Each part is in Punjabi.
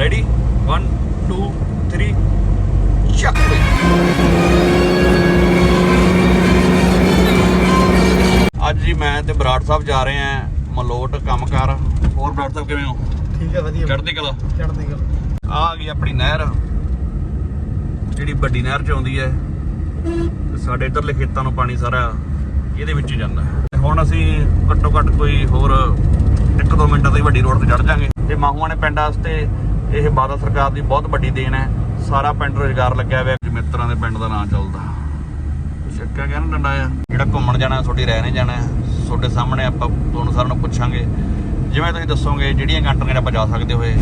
1 2 3 ਚੱਕ ਬਈ ਅੱਜ ਜੀ ਮੈਂ ਤੇ ਬਰਾੜ ਸਾਹਿਬ ਜਾ ਰਹੇ ਆਂ ਮਲੋਟ ਕੰਮਕਾਰ ਹੋਰ ਬਰਾੜ ਸਾਹਿਬ ਕਿਵੇਂ ਹੋ? ਠੀਕ ਹੈ ਵਧੀਆ। ਚੜ੍ਹਦੀ ਕਲਾ? ਚੜ੍ਹਦੀ ਗੱਲ ਆ ਗਈ ਆਪਣੀ ਨਹਿਰ। ਜਿਹੜੀ ਵੱਡੀ ਨਹਿਰ ਚ ਆਉਂਦੀ ਹੈ ਸਾਡੇ ਇਧਰਲੇ ਖੇਤਾਂ ਨੂੰ ਪਾਣੀ ਸਾਰਾ ਇਹਦੇ ਵਿੱਚ ਹੀ ਜਾਂਦਾ ਹੁਣ ਅਸੀਂ ਘੱਟੋ ਘੱਟ ਕੋਈ ਹੋਰ 1-2 ਮਿੰਟਾਂ ਦੀ ਵੱਡੀ ਰੋਡ ਤੇ ਚੜ ਜਾਾਂਗੇ। ਤੇ ਮਾਹੂਆਂ ਨੇ ਪਿੰਡ ਵਾਸਤੇ ਇਹ ਬਾਦਲ ਸਰਕਾਰ ਦੀ ਬਹੁਤ ਵੱਡੀ ਦੇਣ ਹੈ। ਸਾਰਾ ਪਿੰਡ ਰੋਜ਼ਗਾਰ ਲੱਗਿਆ ਹੋਇਆ। ਜਿਵੇਂ ਮਿੱਤਰਾਂ ਦੇ ਪਿੰਡ ਦਾ ਨਾਂ ਚੱਲਦਾ। ਸ਼ੱਕਾ ਕਹਿੰਦਾ ਡੰਡਾ ਆ ਜਿਹੜਾ ਘੁੰਮਣ ਜਾਣਾ, ਤੁਹਾਡੀ ਰਹਿ ਨਹੀਂ ਜਾਣਾ। ਤੁਹਾਡੇ ਸਾਹਮਣੇ ਆਪਾਂ ਤੁਹਾਨੂੰ ਸਾਰਿਆਂ ਨੂੰ ਪੁੱਛਾਂਗੇ। ਜਿਵੇਂ ਤੁਸੀਂ ਦੱਸੋਗੇ, ਜਿਹੜੀਆਂ ਕੰਟਰੀਆਂ ਆਪਾਂ ਜਾ ਸਕਦੇ ਹੋਏ,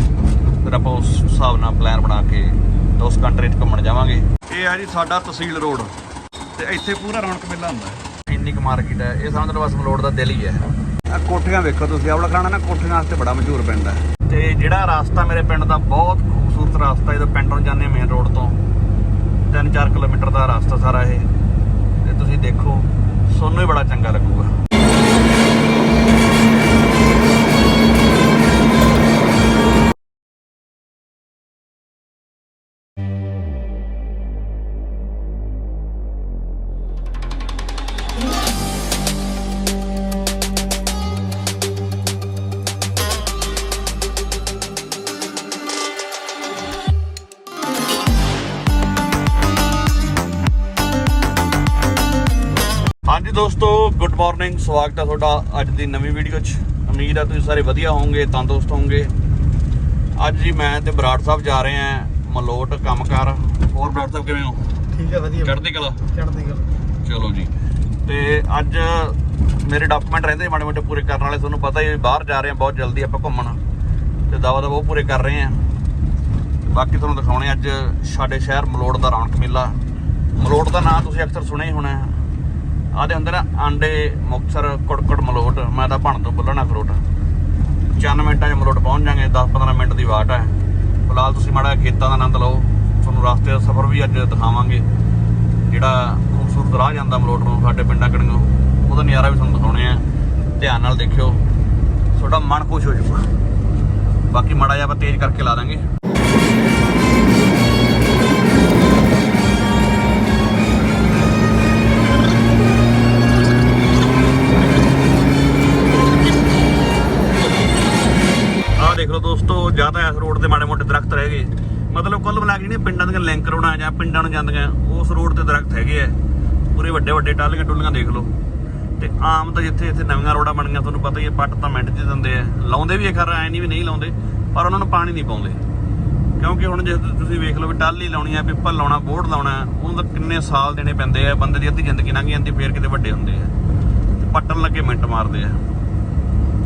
ਫਿਰ ਆਪਾਂ ਉਸ ਹਿਸਾਬ ਨਾਲ ਪਲਾਨ ਬਣਾ ਕੇ ਤਾਂ ਉਸ ਕੰਟਰੀ 'ਚ ਘੁੰਮਣ ਜਾਵਾਂਗੇ। ਇਹ ਆ ਜੀ ਸਾਡਾ ਤਹਿਸੀਲ ਰੋਡ। ਤੇ ਇੱਥੇ ਪੂਰਾ ਰੌਣਕ ਮੇਲਾ ਹੁੰਦਾ ਹੈ। ਇੰਨੀ ਕੁ ਮਾਰਕੀਟ ਹੈ। ਇਹ ਸਮਝ ਲਓ ਬਸ ਮਲੋੜ ਦਾ ਦਿਲ ਹੀ ਹੈ। ਆ ਕੋਠੀਆਂ ਵੇਖੋ ਤੁਸੀਂ। ਆਵਲਾ ਖਾਣਾ ਨਾ ਕੋਠੀਆਂ ਵਾਸਤੇ ਬੜਾ ਮਸ਼ਹੂਰ ਪਿੰਡ ਹੈ। ਤੇ ਜਿਹੜਾ ਰਾਸਤਾ ਮੇਰੇ ਪਿੰਡ ਦਾ ਬਹੁਤ ਖੂਬਸੂਰਤ ਰਾਸਤਾ ਜਦੋਂ ਪਿੰਡ ਨੂੰ ਜਾਂਦੇ ਮੇਨ ਰੋਡ ਤੋਂ। 3-4 ਕਿਲੋਮੀਟਰ ਦਾ ਰਸਤਾ ਸਾਰਾ ਇਹ। ਤੇ ਤੁਸੀਂ ਦੇਖੋ, ਸੋਨੂੰ ਹੀ ਬੜਾ ਚੰਗਾ ਲੱਗੂਗਾ। ਹਾਂਜੀ ਦੋਸਤੋ ਗੁੱਡ ਮਾਰਨਿੰਗ ਸਵਾਗਤ ਹੈ ਤੁਹਾਡਾ ਅੱਜ ਦੀ ਨਵੀਂ ਵੀਡੀਓ 'ਚ। ਉਮੀਦ ਹੈ ਤੁਸੀਂ ਸਾਰੇ ਵਧੀਆ ਹੋਵੋਗੇ ਤੰਦਰੁਸਤ ਹੋਵੋਗੇ। ਅੱਜ ਜੀ ਮੈਂ ਤੇ ਬਰਾੜ ਸਾਹਿਬ ਜਾ ਰਹੇ ਆਂ ਮਲੋਟ ਕੰਮਕਾਰ। ਹੋਰ ਬਰਾੜ ਸਾਹਿਬ ਕਿਵੇਂ ਹੋ? ਠੀਕ ਹੈ ਵਧੀਆ। ਚੜ੍ਹਦੀ ਕਲਾ? ਚੜ੍ਹਦੀ ਗੱਲ ਚਲੋ ਜੀ। ਤੇ ਅੱਜ ਮੇਰੇ ਡਾਕੂਮੈਂਟ ਰਹਿੰਦੇ ਮਾੜੇ ਮੋਟੇ ਪੂਰੇ ਕਰਨ ਵਾਲੇ ਤੁਹਾਨੂੰ ਪਤਾ ਹੀ ਬਾਹਰ ਜਾ ਰਹੇ ਹਾਂ ਬਹੁਤ ਜਲਦੀ ਆਪਾਂ ਘੁੰਮਣ। ਤੇ ਦਵਾ ਦਵਾ ਉਹ ਪੂਰੇ ਕਰ ਰਹੇ ਹਾਂ। ਤੇ ਬਾਕੀ ਤੁਹਾਨੂੰ ਦਿਖਾਉਣੇ ਅੱਜ ਸਾਡੇ ਸ਼ਹਿਰ ਮਲੋੜ ਦਾ ਰੌਣਕ ਮੇਲਾ। ਮਲੋੜ ਦਾ ਨਾਮ ਤੁਸੀਂ ਅਕਸਰ ਸੁਣਿਆ ਹੀ ਹੋਣਾ ਆਦੇ ਅੰਦਰ ਆਂਡੇ, ਮੁਕਤਸਰ, ਕੁੜਕੜ, ਮਲੋਟ, ਮੈਂ ਤਾਂ ਭਣ ਤੋਂ ਬੁੱਲਣਾ ਖਰੋਟ। 4 ਮਿੰਟਾਂ 'ਚ ਮਲੋਟ ਪਹੁੰਚ ਜਾਾਂਗੇ 10-15 ਮਿੰਟ ਦੀ ਵਾਟ ਹੈ। ਫਿਲਹਾਲ ਤੁਸੀਂ ਮਾੜਾ ਜਿਹਾ ਖੇਤਾਂ ਦਾ ਆਨੰਦ ਲਓ, ਤੁਹਾਨੂੰ ਰਸਤੇ ਦਾ ਸਫ਼ਰ ਵੀ ਅੱਜ ਦਿਖਾਵਾਂਗੇ। ਜਿਹੜਾ ਖੂਬਸੂਰਤ ਰਾਹ ਜਾਂਦਾ ਮਲੋਟ ਨੂੰ, ਸਾਡੇ ਪਿੰਡਾਂ ਕਣੀਓ ਉਹਦਾ ਨਜ਼ਾਰਾ ਵੀ ਤੁਹਾਨੂੰ ਦਿਖਾਉਣੇ ਆ। ਧਿਆਨ ਨਾਲ ਦੇਖਿਓ, ਤੁਹਾਡਾ ਮਨ ਖੁਸ਼ ਹੋ ਜਾਊਗਾ। ਬਾਕੀ ਮਾੜਾ ਜਿਹਾ ਆਪਾਂ ਤੇਜ਼ ਕਰਕੇ ਲਾ ਦਾਂਗੇ। ਮਤਲਬ ਕੁੱਲ ਮਿਲਾ ਕੇ ਜਿਹੜੀਆਂ ਪਿੰਡਾਂ ਦੀਆਂ ਲਿੰਕ ਰੋਡਾਂ ਜਾਂ ਪਿੰਡਾਂ ਨੂੰ ਜਾਂਦੀਆਂ, ਉਸ ਰੋਡ ਤੇ ਦਰਖਤ ਹੈਗੇ ਆ। ਪੂਰੇ ਵੱਡੇ ਵੱਡੇ ਟਾਲੀਆਂ ਟੁੱਲੀਆਂ ਦੇਖ ਲਓ। ਤੇ ਆਮ ਤਾਂ ਜਿੱਥੇ ਇੱਥੇ ਨਵੀਆਂ ਰੋਡਾਂ ਬਣੀਆਂ ਤੁਹਾਨੂੰ ਪਤਾ ਹੀ ਹੈ ਪੱਟ ਤਾਂ ਮਿੰਟ 'ਚ ਦਿੰਦੇ ਆ। ਲਾਉਂਦੇ ਵੀ ਇਹ ਖਰ, ਐ ਨਹੀਂ ਵੀ ਨਹੀਂ ਲਾਉਂਦੇ, ਪਰ ਉਹਨਾਂ ਨੂੰ ਪਾਣੀ ਨਹੀਂ ਪਾਉਂਦੇ। ਕਿਉਂਕਿ ਹੁਣ ਜੇ ਤੁਸੀਂ ਵੇਖ ਲਓ ਵੀ ਟਾਲੀ ਲਾਉਣੀ ਆ, ਪਿੱਪਲ ਲਾਉਣਾ ਬੋਰਡ ਲਾਉਣਾ, ਉਹਨੂੰ ਤਾਂ ਕਿੰਨੇ ਸਾਲ ਦੇਣੇ ਪੈਂਦੇ ਆ, ਬੰਦੇ ਦੀ ਅੱਧੀ ਜ਼ਿੰਦਗੀ ਲੰਘ ਜਾਂਦੀ, ਫੇਰ ਕਿਤੇ ਵੱਡੇ ਹੁੰਦੇ ਆ। ਤੇ ਪੱਟਣ ਲੱਗੇ ਮਿੰਟ ਮਾਰਦੇ ਆ।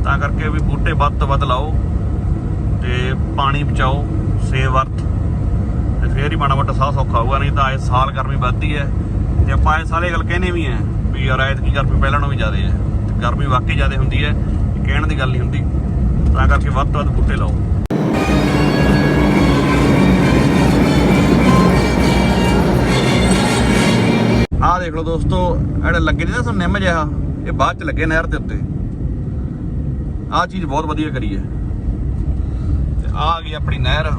ਤਾਂ ਕਰਕੇ ਵੀ ਬੂਟੇ ਵੱਧ ਤੋਂ ਵੱਧ ਲਾਓ ਤੇ ਪਾਣੀ ਬਚਾਓ, ਸੇਵ ਅਰਥ। ਫੇਰ ਹੀ ਮਾੜਾ ਮੋਟਾ ਸਾਹ ਸੌਖਾ ਹੋਊਗਾ, ਨਹੀਂ ਤਾਂ ਇਹ ਸਾਲ ਗਰਮੀ ਵੱਧਦੀ ਹੈ। ਤੇ ਆਪਾਂ ਇਹ ਸਾਰੇ ਗੱਲ ਕਹਿੰਦੇ ਵੀ ਆ ਵੀ ਯਾਰ ਐਤ ਕੀ ਗਰਮੀ ਪਹਿਲਾਂ ਨਾਲੋਂ ਵੀ ਜ਼ਿਆਦਾ ਹੈ। ਗਰਮੀ ਵਾਕਈ ਜ਼ਿਆਦਾ ਹੁੰਦੀ ਹੈ ਕਹਿਣ ਦੀ ਗੱਲ ਨਹੀਂ ਹੁੰਦੀ। ਤਾਂ ਕਰਕੇ ਵੱਧ ਤੋਂ ਵੱਧ ਬੂਟੇ ਲਾਓ। ਆਹ ਦੇਖ ਲਓ ਦੋਸਤੋ ਜਿਹੜੇ ਲੱਗੇ ਨੇ ਨਾ ਸਾਨੂੰ ਨਿੰਮ ਜਿਹਾ? ਇਹ ਬਾਅਦ ਚ ਲੱਗੇ ਨਹਿਰ ਦੇ ਉੱਤੇ। ਆਹ ਚੀਜ਼ ਬਹੁਤ ਵਧੀਆ ਕਰੀ ਹੈ। ਤੇ ਆਹ ਆ ਗਈ ਆਪਣੀ ਨਹਿਰ।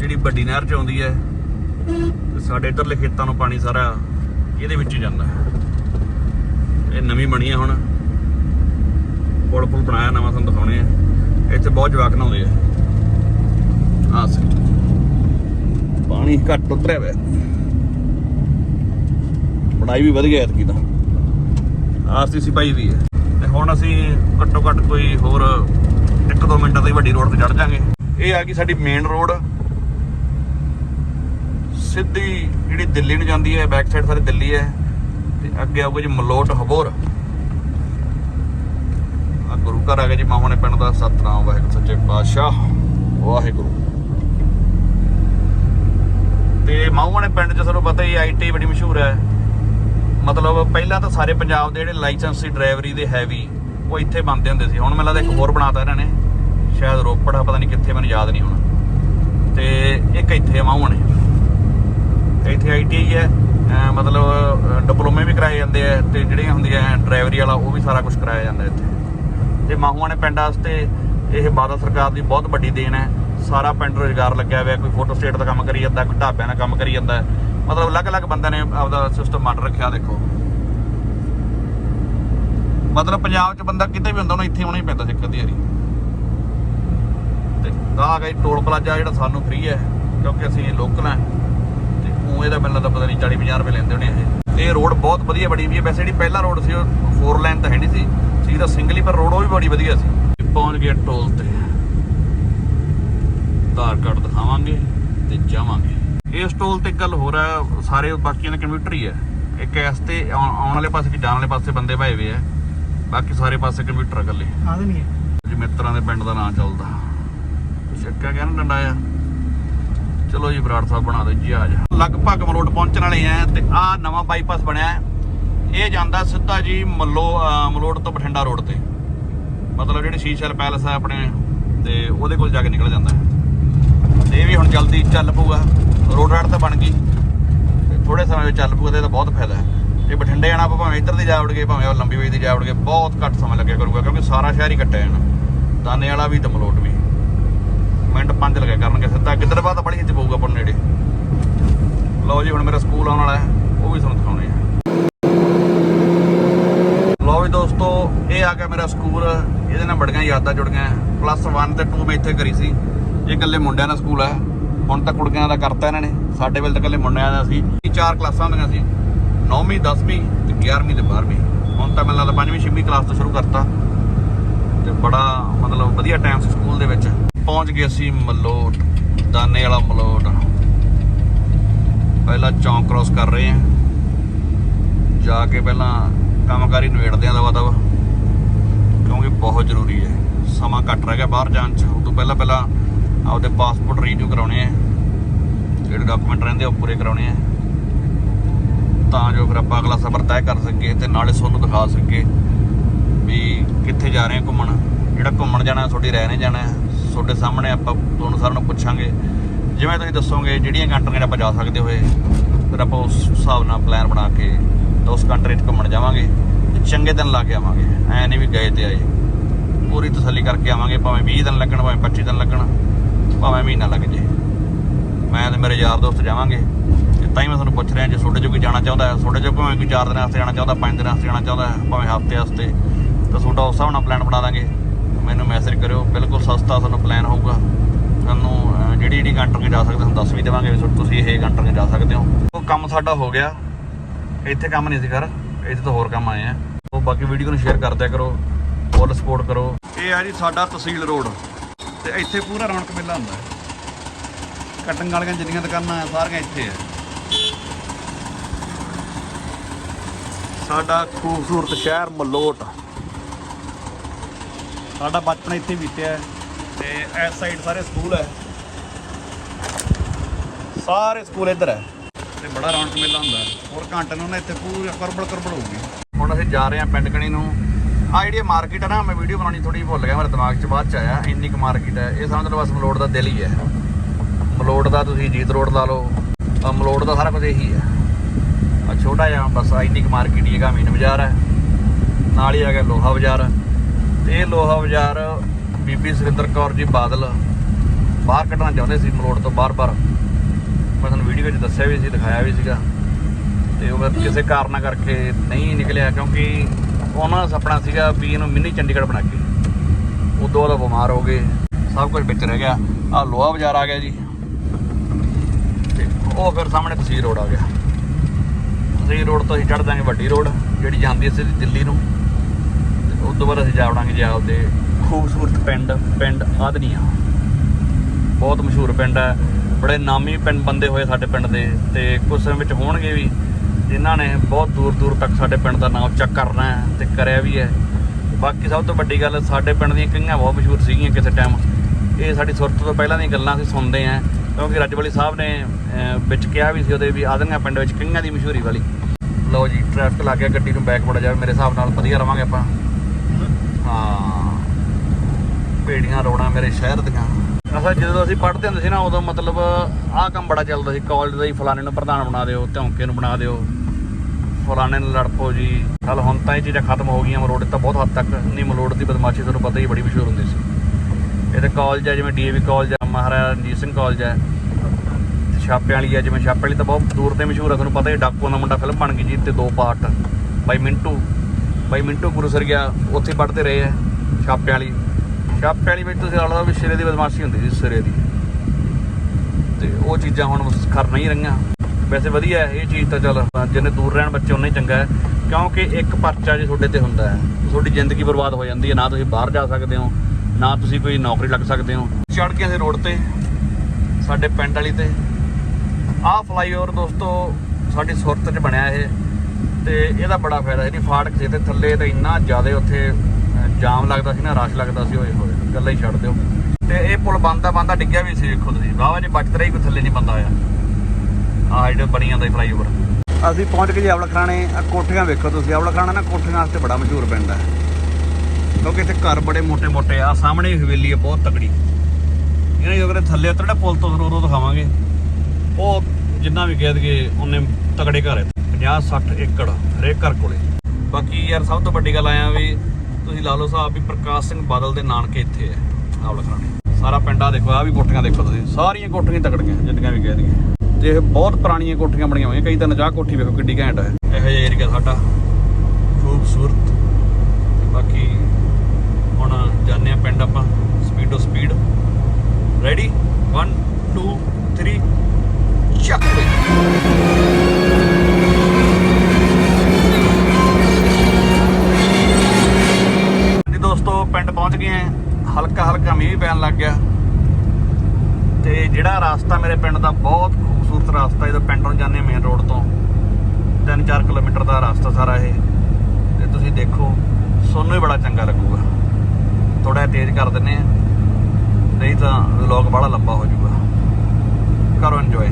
ਜਿਹੜੀ ਵੱਡੀ ਨਹਿਰ ਚ ਆਉਂਦੀ ਹੈ, ਤੇ ਸਾਡੇ ਇਧਰਲੇ ਖੇਤਾਂ ਨੂੰ ਪਾਣੀ ਸਾਰਾ ਇਹਦੇ ਵਿੱਚ ਹੀ ਜਾਂਦਾ ਹੈ। ਇਹ ਨਵੀਂ ਬਣੀ ਹੈ ਹੁਣ। ਪੁਲ ਪੁਲ ਬਣਾਇਆ, ਨਵਾਂ ਤੁਹਾਨੂੰ ਦਿਖਾਉਣੇ ਆ। ਇੱਥੇ ਬਹੁਤ ਜਵਾਕ ਨਹਾਉਂਦੇ ਆ। ਆਹ ਸੀ। ਪਾਣੀ ਘੱਟ ਉਤਰਿਆ ਹੋਇਆ। ਬਣਾਈ ਵੀ ਵਧੀਆ ਐਤਕੀ ਤਾਂ। ਆਰਸੀਸੀ ਪਾਈ ਵੀ ਹੈ ਤੇ ਹੁਣ ਅਸੀਂ ਘੱਟੋ ਘੱਟ ਕੋਈ ਹੋਰ 1-2 ਮਿੰਟਾਂ ਦੀ ਵੱਡੀ ਰੋਡ ਤੇ ਚੜ ਜਾਾਂਗੇ। ਇਹ ਆ ਕਿ ਸਾਡੀ ਮੇਨ ਰੋਡ ਸਿੱਧੀ ਜਿਹੜੀ ਦਿੱਲੀ ਨੂੰ ਜਾਂਦੀ ਹੈ ਬੈਕ ਸਾਈਡ ਸਾਰੇ ਦਿੱਲੀ ਹੈ, ਤੇ ਅੱਗੇ ਆਊਗਾ ਜੀ ਮਲੋਟ, ਹਬੋਰ। ਆ ਗੁਰੂ ਘਰ ਆ ਗਿਆ ਜੀ ਮਾਹੋਣੇ ਪਿੰਡ ਦਾ ਸਤਨਾਮ, ਵਾਹਿਗੁਰੂ, ਸੱਚੇ ਪਾਤਸ਼ਾਹ, ਵਾਹਿਗੁਰੂ। ਤੇ ਮਾਹੋਣੇ ਪਿੰਡ 'ਚ ਤੁਹਾਨੂੰ ਪਤਾ ਹੀ ਆਈਟੀ ਬੜੀ ਮਸ਼ਹੂਰ ਹੈ। ਮਤਲਬ ਪਹਿਲਾਂ ਤਾਂ ਸਾਰੇ ਪੰਜਾਬ ਦੇ ਜਿਹੜੇ ਲਾਇਸੈਂਸੀ ਡਰਾਈਵਰੀ ਦੇ ਹੈਵੀ ਉਹ ਇੱਥੇ ਬੰਦੇ ਹੁੰਦੇ ਸੀ। ਹੁਣ ਮੈਨੂੰ ਲੱਗਦਾ ਇੱਕ ਹੋਰ ਬਣਾਤਾ ਇਹਨਾਂ ਨੇ। ਸ਼ਾਇਦ ਰੋਪੜ ਆ, ਪਤਾ ਨਹੀਂ ਕਿੱਥੇ, ਮੈਨੂੰ ਯਾਦ ਨਹੀਂ ਹੁਣ। ਤੇ ਇੱਕ ਇੱਥੇ ਮਾਹੋਣੇ ਇੱਥੇ ਆਈਟੀਆਈ ਹੈ ਮਤਲਬ ਡਿਪਲੋਮੇ ਵੀ ਕਰਾਏ ਜਾਂਦੇ ਆ ਤੇ ਜਿਹੜੀਆਂ ਹੁੰਦੀਆਂ ਡਰਾਈਵਰੀ ਵਾਲਾ, ਉਹ ਵੀ ਸਾਰਾ ਕੁਝ ਕਰਾਇਆ ਜਾਂਦਾ ਇੱਥੇ। ਤੇ ਮਾਹੂਆਂ ਨੇ ਪਿੰਡ ਵਾਸਤੇ ਇਹ ਬਾਦਲ ਸਰਕਾਰ ਦੀ ਬਹੁਤ ਵੱਡੀ ਦੇਣ ਹੈ। ਸਾਰਾ ਪਿੰਡ ਰੋਜ਼ਗਾਰ ਲੱਗਿਆ ਹੋਇਆ, ਕੋਈ ਫੋਟੋ ਸਟੇਟ ਦਾ ਕੰਮ ਕਰੀ ਜਾਂਦਾ, ਕੋਈ ਢਾਬਿਆਂ ਦਾ ਕੰਮ ਕਰੀ ਜਾਂਦਾ। ਮਤਲਬ ਅਲੱਗ-ਅਲੱਗ ਬੰਦਿਆਂ ਨੇ ਆਪਦਾ ਸਿਸਟਮ ਮੰਨ ਰੱਖਿਆ, ਦੇਖੋ। ਮਤਲਬ ਪੰਜਾਬ 'ਚ ਬੰਦਾ ਕਿਤੇ ਵੀ ਹੁੰਦਾ, ਉਹਨੂੰ ਇੱਥੇ ਆਉਣਾ ਹੀ ਪੈਂਦਾ ਸੀ ਇੱਕ ਅੱਧੀ ਤੇ ਆਹ ਗਈ ਟੋਲ ਪਲਾਜ਼ਾ ਜਿਹੜਾ ਸਾਨੂੰ ਫ੍ਰੀ ਹੈ, ਕਿਉਂਕਿ ਅਸੀਂ ਲੋਕਲ ਹਾਂ। ਤੇ ਉਹ ਇਹਦਾ ਮੈਨੂੰ ਲੱਗਦਾ ਪਤਾ ਨਹੀਂ 40 50 ਰੁਪਏ ਲੈਂਦੇ ਹੋਣੇ ਇਹ। ਇਹ ਰੋਡ ਬਹੁਤ ਵਧੀਆ ਬਣੀ ਵੀ ਹੈ। ਵੈਸੇ ਜਿਹੜੀ ਪਹਿਲਾ ਰੋਡ ਸੀ ਉਹ 4 ਲਾਈਨ ਤਾਂ ਹੈ ਨਹੀਂ ਸੀ। ਸੀ ਤਾਂ ਸਿੰਗਲ ਹੀ ਪਰ ਰੋਡ ਉਹ ਵੀ ਬੜੀ ਵਧੀਆ ਸੀ। ਪਹੁੰਚ ਗਏ ਟੋਲ ਤੇ। ਆਧਾਰ ਕਾਰਡ ਦਿਖਾਵਾਂਗੇ ਤੇ ਜਾਵਾਂਗੇ। ਇਸ ਟੋਲ ਤੇ ਗੱਲ ਹੈ ਸਾਰੇ ਬਾਕੀਆਂ ਦੇ ਕੰਪਿਊਟਰ ਹੀ ਹੈ ਇੱਕ ਇਸ ਤੇ ਆਉਣ ਵਾਲੇ ਪਾਸੇ ਕਿ ਜਾਣ ਵਾਲੇ ਪਾਸੇ ਬੰਦੇ ਭਾਏ ਵੇ ਆ। ਬਾਕੀ ਸਾਰੇ ਪਾਸੇ ਕੰਪਿਊਟਰ ਇਕੱਲੇ। ਆਦ ਨਹੀਂ ਜੀ ਮਿੱਤਰਾਂ ਦੇ ਪਿੰਡ ਦਾ ਨਾਂ ਚੱਲਦਾ। ਸ਼ੱਕਾ ਕਹਿੰਦਾ ਡੰਡਾ ਆ ਚਲੋ ਜੀ ਬਰਾੜ ਸਾਹਿਬ ਬਣਾ ਦਿਓ ਜੀ ਲਗਭਗ ਮਲੋਟ ਪਹੁੰਚਣ ਵਾਲੇ ਆ ਤੇ ਆ ਨਵਾਂ ਬਾਈਪਾਸ ਬਣਿਆ ਇਹ ਜਾਂਦਾ ਸਿੱਧਾ ਜੀ ਮੱਲੋ ਮਲੋਟ ਤੋਂ ਬਠਿੰਡਾ ਰੋਡ ਤੇ। ਮਤਲਬ ਜਿਹੜੇ ਸ਼ੀਸ਼ਲ ਪੈਲਸ ਆ ਆਪਣੇ, ਤੇ ਉਹਦੇ ਕੋਲ ਜਾ ਕੇ ਨਿਕਲ ਜਾਂਦਾ ਹੈ। ਤੇ ਇਹ ਵੀ ਹੁਣ ਜਲਦੀ ਚੱਲ ਪਊਗਾ। ਰੋਡ ਰਾਡ ਤਾਂ ਬਣ ਗਈ। ਤੇ ਥੋੜੇ ਸਮੇਂ ਵਿੱਚ ਚੱਲ ਪਊਗਾ, ਤੇ ਇਹਦਾ ਬਹੁਤ ਫਾਇਦਾ ਹੈ। ਜੇ ਬਠਿੰਡੇ ਜਾਣਾ ਆਪਾਂ ਭਾਵੇਂ ਇੱਧਰ ਦੀ ਜਾ ਵੜਗੇ, ਭਾਵੇਂ ਉਹ ਲੰਬੀ ਵੇਈ ਦੀ ਜਾ ਵੜਗੇ, ਬਹੁਤ ਘੱਟ ਸਮਾਂ ਲੱਗਿਆ ਕਰੂਗਾ, ਕਿਉਂਕਿ ਸਾਰਾ ਸ਼ਹਿਰ ਹੀ ਕੱਟਿਆ ਜਾਣਾ। ਦਾਨੇ ਵਾਲਾ ਵੀ ਤੇ ਮਲੋਟ ਵੀ। ਮਿੰਟ ਪੰਜ ਲੱਗਿਆ ਕਰਨਗੇ, ਸਿੱਧਾ ਕਿੱਧਰ ਬਾਅਦ ਬੜੀ ਇੱਥੇ ਪਊਗਾ ਆਪਾਂ ਨੇੜੇ। ਲਓ ਜੀ, ਹੁਣ ਮੇਰਾ ਸਕੂਲ ਆਉਣ ਵਾਲਾ ਹੈ, ਉਹ ਵੀ ਤੁਹਾਨੂੰ ਦਿਖਾਉਣੇ ਆ। ਲਓ ਵੀ ਦੋਸਤੋ, ਇਹ ਆ ਗਿਆ ਮੇਰਾ ਸਕੂਲ, ਇਹਦੇ ਨਾਲ ਬੜੀਆਂ ਯਾਦਾਂ ਜੁੜ ਗਈਆਂ ਪਲੱਸ 1 ਤੇ 2 ਮੈਂ ਇੱਥੇ ਕਰੀ ਸੀ। ਇਹ ਇਕੱਲੇ ਮੁੰਡਿਆਂ ਦਾ ਸਕੂਲ ਹੈ ਹੁਣ ਤਾਂ ਕੁੜੀਆਂ ਦਾ ਕਰਤਾ ਇਹਨਾਂ ਨੇ। ਸਾਡੇ ਵੇਲੇ ਤਾਂ ਇਕੱਲੇ ਮੁੰਡਿਆਂ ਦਾ ਸੀ। ਚਾਰ ਕਲਾਸਾਂ ਹੁੰਦੀਆਂ ਸੀ। 9ਵੀਂ 10ਵੀਂ ਤੇ 11ਵੀਂ ਤੇ 12ਵੀਂ ਹੁਣ ਤਾਂ ਮੈਨੂੰ ਲੱਗਦਾ 5ਵੀਂ 6ਵੀਂ ਕਲਾਸ ਤੋਂ ਸ਼ੁਰੂ ਕਰਤਾ। ਤੇ ਬੜਾ ਮਤਲਬ ਵਧੀਆ ਟਾਈਮ ਸੀ ਸਕੂਲ ਦੇ ਵਿੱਚ। ਪਹੁੰਚ ਗਏ ਅਸੀਂ ਮਲੋਟ, ਦਾਨੇ ਵਾਲਾ ਮਲੋਟ। ਪਹਿਲਾਂ ਚੌਂਕ ਕ੍ਰੋਸ ਕਰ ਰਹੇ ਹਾਂ। ਜਾ ਕੇ ਪਹਿਲਾਂ ਕੰਮਕਾਰੀ ਨਵੇੜਦੇ ਆਂ ਦਵਾ ਦਵਾ ਕਿਉਂਕਿ ਬਹੁਤ ਜ਼ਰੂਰੀ ਹੈ। ਸਮਾਂ ਘੱਟ ਰਹਿ ਗਿਆ ਬਾਹਰ ਜਾਣ ਚ। ਉਹ ਤੋਂ ਪਹਿਲਾਂ ਪਹਿਲਾਂ ਆਪਦੇ ਪਾਸਪੋਰਟ ਰੀਨਿਊ ਕਰਾਉਣੇ ਆ। ਜਿਹੜੇ ਡਾਕੂਮੈਂਟ ਰਹਿੰਦੇ ਆ ਉਹ ਪੂਰੇ ਕਰਾਉਣੇ ਆ। ਤਾਂ ਜੋ ਫਿਰ ਆਪਾਂ ਅਗਲਾ ਸਫ਼ਰ ਤੈਅ ਕਰ ਸਕੀਏ ਤੇ ਨਾਲੇ ਤੁਹਾਨੂੰ ਦਿਖਾ ਸਕੀਏ ਵੀ ਕਿੱਥੇ ਜਾ ਰਹੇ ਆ ਘੁੰਮਣ। ਜਿਹੜਾ ਘੁੰਮਣ ਜਾਣਾ, ਤੁਹਾਡੀ ਰਹਿ ਨੇ ਜਾਣਾ, ਤੁਹਾਡੇ ਸਾਹਮਣੇ ਆਪਾਂ ਤੁਹਾਨੂੰ ਸਾਰਿਆਂ ਨੂੰ ਪੁੱਛਾਂਗੇ। ਜਿਵੇਂ ਤੁਸੀਂ ਦੱਸੋਗੇ, ਜਿਹੜੀਆਂ ਕੰਟਰੀਆਂ ਆਪਾਂ ਜਾ ਸਕਦੇ ਹੋਏ, ਫਿਰ ਆਪਾਂ ਉਸ ਹਿਸਾਬ ਨਾਲ ਪਲਾਨ ਬਣਾ ਕੇ ਤਾਂ ਉਸ ਕੰਟਰੀ 'ਚ ਘੁੰਮਣ ਜਾਵਾਂਗੇ ਤੇ ਚੰਗੇ ਦਿਨ ਲਾ ਕੇ ਆਵਾਂਗੇ। ਐ ਨਹੀਂ ਵੀ ਗਏ ਤੇ ਆਏ। ਪੂਰੀ ਤਸੱਲੀ ਕਰਕੇ ਆਵਾਂਗੇ, ਭਾਵੇਂ 20 ਦਿਨ ਲੱਗਣ, ਭਾਵੇਂ 25 ਦਿਨ ਲੱਗਣ, ਭਾਵੇਂ ਮਹੀਨਾ ਲੱਗ ਜੇ। ਮੈਂ ਤੇ ਮੇਰੇ ਯਾਰ ਦੋਸਤ ਜਾਵਾਂਗੇ। ਤੇ ਤਾਂ ਹੀ ਮੈਂ ਤੁਹਾਨੂੰ ਪੁੱਛ ਰਿਹਾ, ਜੇ ਤੁਹਾਡੇ ਜੋ ਕੋਈ ਜਾਣਾ ਚਾਹੁੰਦਾ ਹੈ, ਤੁਹਾਡੇ 'ਚੋਂ ਭਾਵੇਂ ਕੋਈ 4 ਦਿਨਾਂ ਵਾਸਤੇ ਜਾਣਾ ਚਾਹੁੰਦਾ 5 ਦਿਨਾਂ ਵਾਸਤੇ ਜਾਣਾ ਚਾਹੁੰਦਾ ਭਾਵੇਂ ਹਫ਼ਤੇ ਵਾਸਤੇ, ਤਾਂ ਤੁਹਾਡਾ ਉਸ ਹਿਸਾਬ ਨਾਲ ਪਲਾਨ ਬਣਾ ਦਾਂਗੇ। ਮੈਨੂੰ ਮੈਸੇਜ ਕਰਿਓ। ਬਿਲਕੁਲ ਸਸਤਾ ਤੁਹਾਨੂੰ ਪਲਾਨ ਹੋਊਗਾ। ਤੁਹਾਨੂੰ ਜਿਹੜੀ ਜਿਹੜੀ ਕੰਟਰੀ ਜਾ ਸਕਦੇ ਤੁਹਾਨੂੰ ਦੱਸ ਵੀ ਦੇਵਾਂਗੇ ਵੀ ਤੁਸੀਂ ਇਹ ਕੰਟਰੀ ਜਾ ਸਕਦੇ ਹੋ। ਉਹ ਕੰਮ ਸਾਡਾ ਹੋ ਗਿਆ। ਇੱਥੇ ਕੰਮ ਨਹੀਂ ਸੀ ਕਰ। ਇੱਥੇ ਤਾਂ ਹੋਰ ਕੰਮ ਆਏ ਆ। ਉਹ ਬਾਕੀ ਵੀਡੀਓ ਨੂੰ ਸ਼ੇਅਰ ਕਰ ਦਿਆ ਕਰੋ। ਫੁੱਲ ਸਪੋਰਟ ਕਰੋ। ਇਹ ਆ ਜੀ ਸਾਡਾ ਤਹਿਸੀਲ ਰੋਡ। ਤੇ ਇੱਥੇ ਪੂਰਾ ਰੌਣਕ ਮੇਲਾ ਹੁੰਦਾ ਕਟਿੰਗ ਵਾਲੀਆਂ ਜਿੰਨੀਆਂ ਦੁਕਾਨਾਂ ਆ, ਸਾਰੀਆਂ ਇੱਥੇ ਆ। ਸਾਡਾ ਖੂਬਸੂਰਤ ਸ਼ਹਿਰ ਮਲੋਟ। ਸਾਡਾ ਬਚਪਨ ਇੱਥੇ ਬੀਤਿਆ ਹੈ ਤੇ ਇਸ ਸਾਈਡ ਸਾਰੇ ਸਕੂਲ ਹੈ। ਸਾਰੇ ਸਕੂਲ ਇੱਧਰ ਹੈ। ਤੇ ਬੜਾ ਰੌਣਕ ਮੇਲਾ ਹੁੰਦਾ ਹੈ। ਹੋਰ ਘੰਟੇ ਨੂੰ ਨਾ ਇੱਥੇ ਪੂਰਾ ਕਰਬਲ ਕਰਬਲ ਹੋਊਗੀ ਹੁਣ ਅਸੀਂ ਜਾ ਰਹੇ ਹਾਂ ਪਿੰਡ ਕਣੀ ਨੂੰ। ਆ ਜਿਹੜੀ ਮਾਰਕੀਟ ਹੈ ਨਾ, ਮੈਂ ਵੀਡੀਓ ਬਣਾਉਣੀ ਥੋੜੀ ਭੁੱਲ ਗਿਆ, ਮੇਰੇ ਦਿਮਾਗ 'ਚ ਬਾਅਦ 'ਚ ਆਇਆ, ਇੰਨੀ ਕੁ ਮਾਰਕੀਟ ਹੈ। ਇਹ ਸਮਝ ਲਓ ਬਸ ਮਲੋਟ ਦਾ ਦਿਲ ਹੀ ਹੈ। ਮਲੋਟ ਦਾ ਤੁਸੀਂ ਜੀਤ ਰੋਡ ਲਾ ਲਓ। ਆ ਮਲੋਟ ਦਾ ਸਾਰਾ ਕੁਝ ਇਹੀ ਹੈ। ਆ ਛੋਟਾ ਜਿਹਾ ਬਸ ਇੰਨੀ ਕੁ ਮਾਰਕੀਟ ਹੀ ਹੈਗਾ ਮੀਨ ਬਾਜ਼ਾਰ ਹੈ। ਨਾਲ ਹੀ ਹੈਗਾ ਲੋਹਾ ਬਾਜ਼ਾਰ। ਇਹ ਲੋਹਾ ਬਾਜ਼ਾਰ ਬੀਬੀ ਸੁਰਿੰਦਰ ਕੌਰ ਜੀ ਬਾਦਲ ਬਾਹਰ ਕੱਢਣਾ ਚਾਹੁੰਦੇ ਸੀ ਮਲੋਟ ਤੋਂ ਬਾਰ-ਬਾਰ ਮੈਂ ਤੁਹਾਨੂੰ ਵੀਡੀਓ 'ਚ ਦੱਸਿਆ ਵੀ ਸੀ, ਦਿਖਾਇਆ ਵੀ ਸੀਗਾ। ਤੇ ਉਹ ਫਿਰ ਕਿਸੇ ਕਾਰਨਾਂ ਕਰਕੇ ਨਹੀਂ ਨਿਕਲਿਆ, ਕਿਉਂਕਿ ਉਹਨਾਂ ਦਾ ਸੁਪਨਾ ਸੀਗਾ ਵੀ ਇਹਨੂੰ ਮਿੰਨੀ ਚੰਡੀਗੜ੍ਹ ਬਣਾ ਕੇ। ਉਦੋਂ ਉਹ ਬਿਮਾਰ ਹੋ ਗਏ, ਸਭ ਕੁਝ ਵਿੱਚ ਰਹਿ ਗਿਆ। ਆ ਲੋਹਾ ਬਾਜ਼ਾਰ ਆ ਗਿਆ ਜੀ। ਤੇ ਉਹ ਫਿਰ ਸਾਹਮਣੇ ਤਸੀਰ ਰੋਡ ਆ ਗਿਆ। ਤਸੀਰ ਰੋਡ ਤੋਂ ਅਸੀਂ ਚੜ੍ਹ ਦਾਂਗੇ ਵੱਡੀ ਰੋਡ, ਜਿਹੜੀ ਜਾਂਦੀ ਹੈ ਸਿੱਧੀ ਦਿੱਲੀ ਨੂੰ। ਉਸ ਤੋਂ ਬਾਅਦ ਅਸੀਂ ਜਾ ਵੜਾਂਗੇ ਜੀ ਆਪਦੇ ਖੂਬਸੂਰਤ ਪਿੰਡ ਪਿੰਡ ਆਦਨੀਆ। ਬਹੁਤ ਮਸ਼ਹੂਰ ਪਿੰਡ ਹੈ। ਬੜੇ ਨਾਮੀ ਪਿੰਡ ਬੰਦੇ ਹੋਏ ਸਾਡੇ ਪਿੰਡ ਦੇ ਤੇ ਕੁਝ ਸਮੇਂ ਵਿੱਚ ਹੋਣਗੇ ਵੀ ਜਿਨ੍ਹਾਂ ਨੇ ਬਹੁਤ ਦੂਰ ਦੂਰ ਤੱਕ ਸਾਡੇ ਪਿੰਡ ਦਾ ਨਾਮ ਚੱਕ ਕਰਨਾ ਹੈ ਤੇ ਕਰਿਆ ਵੀ ਹੈ। ਬਾਕੀ ਸਭ ਤੋਂ ਵੱਡੀ ਗੱਲ, ਸਾਡੇ ਪਿੰਡ ਦੀਆਂ ਕਈਆਂ ਬਹੁਤ ਮਸ਼ਹੂਰ ਸੀਗੀਆਂ ਕਿਸੇ ਟਾਈਮ ਇਹ ਸਾਡੀ ਸੁਰਤ ਤੋਂ ਪਹਿਲਾਂ ਦੀਆਂ ਗੱਲਾਂ ਅਸੀਂ ਸੁਣਦੇ ਆਂ ਕਿਉਂਕਿ ਰੱਜਵਾਲੀ ਸਾਹਿਬ ਨੇ ਵਿੱਚ ਕਿਹਾ ਵੀ ਸੀ ਉਹਦੇ ਵੀ ਆਦਨੀਆਂ ਪਿੰਡ ਵਿੱਚ ਕਈਆਂ ਦੀ ਮਸ਼ਹੂਰੀ ਵਾਲੀ। ਲਓ ਜੀ ਟ੍ਰੈਫਿਕ ਲੱਗ ਗਿਆ ਗੱਡੀ ਨੂੰ ਬੈਕ ਮੁੜ ਜਾਵੇ ਮੇਰੇ ਹਿਸਾਬ ਨਾਲ ਵਧੀਆ ਰਵਾਂਗੇ ਆਪਾਂ। ਹਾਂ। ਭੇੜੀਆਂ ਰੋੜਾਂ ਮੇਰੇ ਸ਼ਹਿਰ ਦੀਆਂ। ਅਸਾਂ ਜਦੋਂ ਅਸੀਂ ਪੜ੍ਹਦੇ ਹੁੰਦੇ ਸੀ ਨਾ, ਉਦੋਂ ਮਤਲਬ ਆਹ ਕੰਮ ਬੜਾ ਚੱਲਦਾ ਸੀ। ਕਾਲਜ ਦਾ ਹੀ ਫਲਾਣੇ ਨੂੰ ਪ੍ਰਧਾਨ ਬਣਾ ਦਿਓ, ਧੌਂਕੇ ਨੂੰ ਬਣਾ ਦਿਓ। ਫਲਾਣੇ ਨਾਲ ਲੜ ਜੀ। ਚੱਲ ਹੁਣ ਤਾਂ ਇਹ ਚੀਜ਼ਾਂ ਖਤਮ ਹੋ ਗਈਆਂ, ਮਰੋੜ ਤਾਂ ਬਹੁਤ ਹੱਦ ਤੱਕ। ਨਹੀਂ ਮਰੋੜ ਦੀ ਬਦਮਾਸ਼ੀ ਤੁਹਾਨੂੰ ਪਤਾ ਹੀ ਬੜੀ ਮਸ਼ਹੂਰ ਹੁੰਦੀ ਸੀ। ਇਹ ਤਾਂ ਕਾਲਜ ਹੈ ਜਿਵੇਂ ਡੀਏਵੀ ਕਾਲਜ ਹੈ ਮਹਾਰਾਜਾ ਰਣਜੀਤ ਸਿੰਘ ਕਾਲਜ ਹੈ ਛਾਪੇ ਵਾਲੀ ਹੈ ਜਿਵੇਂ ਛਾਪੇ ਵਾਲੀ ਤਾਂ ਬਹੁਤ ਦੂਰ ਤੇ ਮਸ਼ਹੂਰ ਹੈ ਤੁਹਾਨੂੰ ਪਤਾ ਹੀ ਡਾਕੂ ਦਾ ਮੁੰਡਾ ਫਿਲਮ ਬਣ ਗਈ ਜੀ, ਤੇ ਦੋ ਪਾਰਟ। ਬਾਈ ਮਿੰਟੂ। ਬਾਈ ਮਿੰਟੂ ਗੁਰਸਰ ਗਿਆ, ਉੱਥੇ ਪੜ੍ਹਦੇ ਰਹੇ ਹੈ ਛਾਪੇ ਵਾਲੀ। ਛਾਪੇ ਵਾਲੀ ਵਿੱਚ ਤੁਸੀਂ ਆਲਾ ਵੀ ਸਿਰੇ ਦੀ ਬਦਮਾਸ਼ੀ ਹੁੰਦੀ ਸੀ, ਸਿਰੇ ਦੀ। ਤੇ ਉਹ ਚੀਜ਼ਾਂ ਹੁਣ ਖਰ ਨਹੀਂ ਰਹੀਆਂ। ਵੈਸੇ ਵਧੀਆ ਇਹ ਚੀਜ਼ ਤਾਂ ਚੱਲ, ਜਿੰਨੇ ਦੂਰ ਰਹਿਣ ਬੱਚੇ ਉਨਾ ਹੀ ਚੰਗਾ ਹੈ, ਕਿਉਂਕਿ ਇੱਕ ਪਰਚਾ ਜੇ ਤੁਹਾਡੇ ਤੇ ਹੁੰਦਾ ਹੈ, ਤੁਹਾਡੀ ਜ਼ਿੰਦਗੀ ਬਰਬਾਦ ਹੋ ਜਾਂਦੀ ਹੈ, ਨਾ ਤੁਸੀਂ ਬਾਹਰ ਜਾ ਸਕਦੇ ਹੋ, ਨਾ ਤੁਸੀਂ ਕੋਈ ਨੌਕਰੀ ਲੱਗ ਸਕਦੇ ਹੋ। ਚੜ ਕੇ ਅਸੀਂ ਰੋਡ ਤੇ, ਸਾਡੇ ਪਿੰਡ ਵਾਲੀ ਤੇ। ਆਹ ਫਲਾਈਓਵਰ ਦੋਸਤੋ, ਸਾਡੀ ਸੁਰਤ 'ਚ ਬਣਿਆ ਇਹ। ਤੇ ਇਹਦਾ ਬੜਾ ਫਾਇਦਾ, ਇਹਦੀ ਫਾਟਕ ਸੀ ਤੇ ਥੱਲੇ ਤਾਂ ਇੰਨਾ ਜ਼ਿਆਦਾ ਉੱਥੇ ਜਾਮ ਲੱਗਦਾ ਸੀ ਨਾ, ਰਸ਼ ਲੱਗਦਾ ਸੀ ਹੋਏ ਹੋਏ ਗੱਲਾਂ ਹੀ ਛੱਡ ਦਿਓ। ਤੇ ਇਹ ਪੁਲ ਬੰਦਾ ਬੰਦਾ ਡਿੱਗਿਆ ਵੀ ਸੀ, ਵੇਖੋ ਤੁਸੀਂ ਵਾਵਾ ਜੀ ਬਚਤ ਰਹੀ, ਕੋਈ ਥੱਲੇ ਨਹੀਂ ਬੰਦਾ ਆਇਆ। ਆਹ ਜਿਹੜੇ ਬਣੀਆਂ ਦਾ ਫਲਾਈਓਵਰ ਅਸੀਂ ਪਹੁੰਚ ਕੇ ਜੀ ਆਵਲਾ ਖਾਣੇ ਕੋਠੀਆਂ ਵੇਖੋ ਤੁਸੀਂ ਆਵਲਾ ਖਾਣਾ ਨਾ ਕੋਠੀਆਂ ਵਾਸਤੇ ਬੜਾ ਮਸ਼ਹੂਰ ਪਿੰਡ ਹੈ। ਕਿਉਂਕਿ ਇੱਥੇ ਘਰ ਬੜੇ ਮੋٹے-ਮੋٹے ਆ, ਸਾਹਮਣੇ ਹਵੇਲੀ ਹੈ, ਬਹੁਤ ਤਕੜੀ। ਇਹਨਾਂ ਜੋ ਕਰੇ ਥੱਲੇ ਉਤਰਣਾ ਪੁਲ ਤੋਂ ਰੋ ਰੋ ਦਿਖਾਵਾਂਗੇ। ਉਹ ਜਿੰਨਾ ਵੀ ਕਹਿ ਦਈਏ, ਉਹਨੇ ਤਕੜੇ ਘਰ 50 60 ਏਕੜ ਹਰੇਕ ਘਰ ਕੋਲੇ। ਬਾਕੀ ਯਾਰ ਸਭ ਤੋਂ ਵੱਡੀ ਗੱਲ ਆਇਆ ਵੀ ਤੁਸੀਂ ਲਾ ਲਓ ਸਾਹਿਬ ਵੀ ਪ੍ਰਕਾਸ਼ ਸਿੰਘ ਬਾਦਲ ਦੇ ਨਾਨਕੇ ਇੱਥੇ ਹੈ ਆਵਲਾ ਖਾਣੇ ਸਾਰਾ ਪਿੰਡ ਦੇਖੋ ਆ ਵੀ ਕੋਠੀਆਂ ਦੇਖੋ ਤੁਸੀਂ, ਸਾਰੀਆਂ ਕੋਠੀਆਂ ਤਕੜੀਆਂ, ਜਿੰਨੀਆਂ ਵੀ ਕਹਿ ਦਈਏ। ਤੇ ਇਹ ਬਹੁਤ ਪੁਰਾਣੀਆਂ ਕੋਠੀਆਂ ਬਣੀਆਂ ਹੋਈਆਂ, ਕਈ ਤਾਂ ਨਜਾਹ ਕੋਠੀ ਵੇਖੋ ਕਿੱਡੀ ਘੈਂਟ ਹੈ। ਇਹੋ ਜਿਹਾ ਏਰੀਆ ਸਾਡਾ, ਖੂਬਸੂਰਤ। ਬਾਕੀ ਹੁਣ ਜਾਂਦੇ ਆ ਪਿੰਡ ਆਪਾਂ ਸਪੀਡੋ ਸਪੀਡ ਰੈਡੀ 1 2 3 ਚੱਕ। ਦੋਸਤੋ, ਪਿੰਡ ਪਹੁੰਚ ਗਏ ਆ। ਹਲਕਾ ਹਲਕਾ ਮੀਂਹ ਪੈਣ ਲੱਗ ਗਿਆ। ਤੇ ਜਿਹੜਾ ਰਾਸਤਾ ਮੇਰੇ ਪਿੰਡ ਦਾ ਬਹੁਤ ਖੂਬਸੂਰਤ ਰਸਤਾ ਜਦੋਂ ਪਿੰਡ ਨੂੰ ਜਾਂਦੇ ਮੇਨ ਰੋਡ ਤੋਂ 3-4 ਕਿਲੋਮੀਟਰ ਦਾ ਰਸਤਾ ਸਾਰਾ ਇਹ। ਤੇ ਤੁਸੀਂ ਦੇਖੋ, ਸੋਨੂੰ ਹੀ ਬੜਾ ਚੰਗਾ ਲੱਗੂਗਾ। ਥੋੜਾ ਤੇਜ਼ ਕਰ ਦਿੰਨੇ ਆ ਨਹੀਂ ਤਾਂ ਵਲੌਗ ਬੜਾ ਲੰਬਾ ਹੋ ਜਾਊਗਾ। ਕਰੋ ਇੰਜੋਏ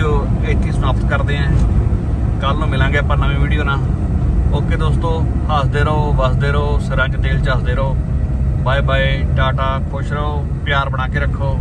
ਵੀਡੀਓ ਇੱਥੇ ਸਮਾਪਤ ਕਰਦੇ ਆਂ। ਕੱਲ ਨੂੰ ਮਿਲਾਂਗੇ ਆਪਾਂ ਨਵੀਂ ਵੀਡੀਓ ਨਾਲ। ਓਕੇ ਦੋਸਤੋ, ਹੱਸਦੇ ਰਹੋ, ਵਸਦੇ ਰਹੋ, ਸਿਰਾਂ 'ਚ ਤੇਲ ਚੱਸਦੇ ਰਹੋ। ਬਾਏ ਬਾਏ ਟਾਟਾ, ਖੁਸ਼ ਰਹੋ, ਪਿਆਰ ਬਣਾ ਕੇ ਰੱਖੋ।